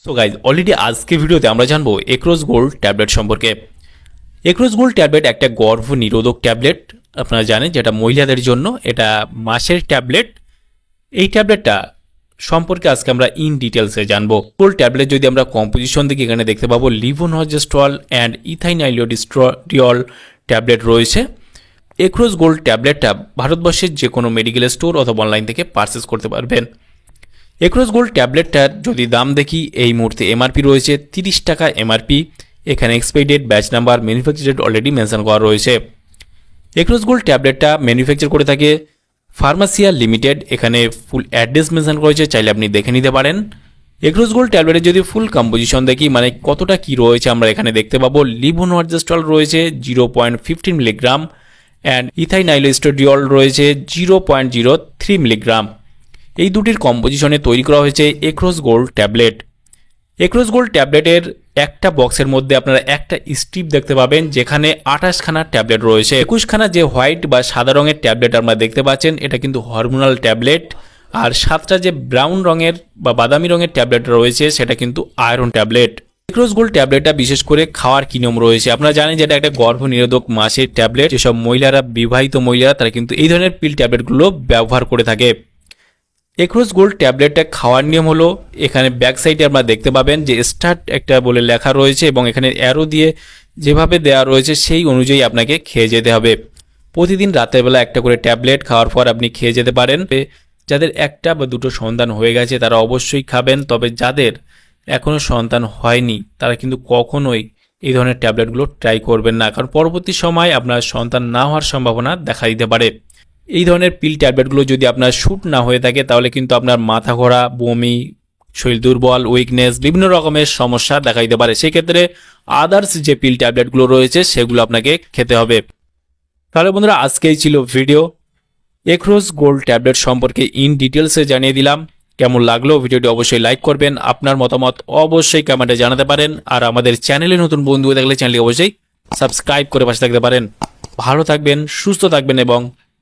So guys already আজকে ভিডিওতে আমরা জানব একরোজ গোল্ড ট্যাবলেট সম্পর্কে। একরোজ গোল্ড ট্যাবলেট একটা গর্ভ নিরোধক ট্যাবলেট আপনারা জানেন যেটা মহিলাদের জন্য, এটা মাসের ট্যাবলেট এই ট্যাবলেটটা সম্পর্কে আজকে আমরা ইন ডিটেলসে জানব। গোল্ড ট্যাবলেট যদি আমরা কম্পোজিশন দিকে এখানে দেখতে পাবো লিভোনহজেস্ট্রল অ্যান্ড ইথাইনাইলিওডিস্ট্রিয়ল ট্যাবলেট রয়েছে। একরোজ গোল্ড ট্যাবলেটটা ভারতবর্ষের যে কোনো মেডিকেল স্টোর অথবা অনলাইন থেকে পারচেস করতে পারবেন। একরোজ গোল্ড ট্যাবলেটটার যদি দাম দেখি, এই মুহূর্তে এমআরপি রয়েছে তিরিশ টাকা এমআরপি এখানে expiry batch number manufacture date already mention করা রয়েছে। একরোজ গোল্ড ট্যাবলেটটা ম্যানুফ্যাকচার করে থাকে ফার্মাসিয়া লিমিটেড এখানে ফুল অ্যাড্রেস মেনশন করেছে, চাইলে আপনি দেখে নিতে পারেন। একরোজ গোল্ড ট্যাবলেটের যদি ফুল কম্পোজিশন দেখি মানে কতটা কি রয়েছে, আমরা এখানে দেখতে পাবো। লিভোনওয়ার্জেস্টল রয়েছে zero point fifteen milligram and ethinylestradiol রয়েছে zero point zero three milligram এই দুটির কম্পোজিশনে তৈরি করা হয়েছে একরোজ গোল্ড ট্যাবলেট একরোজ গোল্ড ট্যাবলেটের একটা বক্সের মধ্যে আপনারা একটা স্ট্রিপ দেখতে পাবেন, যেখানে আঠাশখানা ট্যাবলেট রয়েছে। একুশখানা যে হোয়াইট বা সাদা রঙের ট্যাবলেট আপনারা দেখতে পাচ্ছেন, এটা কিন্তু হরমোনাল ট্যাবলেট আর সাতটা যে ব্রাউন রঙের বা বাদামি রঙের ট্যাবলেট রয়েছে, সেটা কিন্তু আয়রন ট্যাবলেট একরোজ গোল্ড ট্যাবলেটটা বিশেষ করে খাওয়ার কি নিয়ম রয়েছে? আপনারা জানেন যে এটা একটা গর্ভ নিরোধক মাসের ট্যাবলেট যেসব মহিলারা, বিবাহিত মহিলারা, তারা কিন্তু এই ধরনের পিল ট্যাবলেটগুলো ব্যবহার করে থাকে। একরোজ গোল্ড ট্যাবলেটটা খাওয়ার নিয়ম হলো, এখানে ব্যাক সাইডে আপনারা দেখতে পাবেন যে স্টার্ট একটা বলে লেখা রয়েছে এবং এখানে অ্যারো দিয়ে যেভাবে দেওয়া রয়েছে সেই অনুযায়ী আপনাকে খেয়ে যেতে হবে। প্রতিদিন রাতের বেলা একটা করে ট্যাবলেট খাওয়ার পর আপনি খেয়ে যেতে পারেন। যাদের একটা বা দুটো সন্তান হয়ে গেছে, তারা অবশ্যই খাবেন, তবে যাদের এখনও সন্তান হয়নি, তারা কিন্তু কখনোই এই ধরনের ট্যাবলেটগুলো ট্রাই করবেন না। কারণ পরবর্তী সময় আপনার সন্তান না হওয়ার সম্ভাবনা দেখা দিতে পারে। এই ধরনের পিল ট্যাবলেটগুলো যদি আপনার শ্যুট না হয়ে থাকে, তাহলে কিন্তু আপনার মাথা ঘোরা, বমি, শরীর দুর্বল উইকনেস বিভিন্ন রকমের সমস্যা দেখা দিতে পারে। সেক্ষেত্রে আদার্স যে পিল ট্যাবলেটগুলো রয়েছে, সেগুলো আপনাকে খেতে হবে। তাহলে বন্ধুরা, আজকেই ছিল ভিডিও। একরোজ গোল্ড ট্যাবলেট সম্পর্কে ইন ডিটেলসে জানিয়ে দিলাম। কেমন লাগল ভিডিওটি অবশ্যই লাইক করবেন। আপনার মতামত অবশ্যই কমেন্টে জানাতে পারেন। আর আমাদের চ্যানেলে নতুন বন্ধু থাকলে চ্যানেলটি অবশ্যই সাবস্ক্রাইব করে পাশে থাকতে পারেন। ভালো থাকবেন, সুস্থ থাকবেন এবং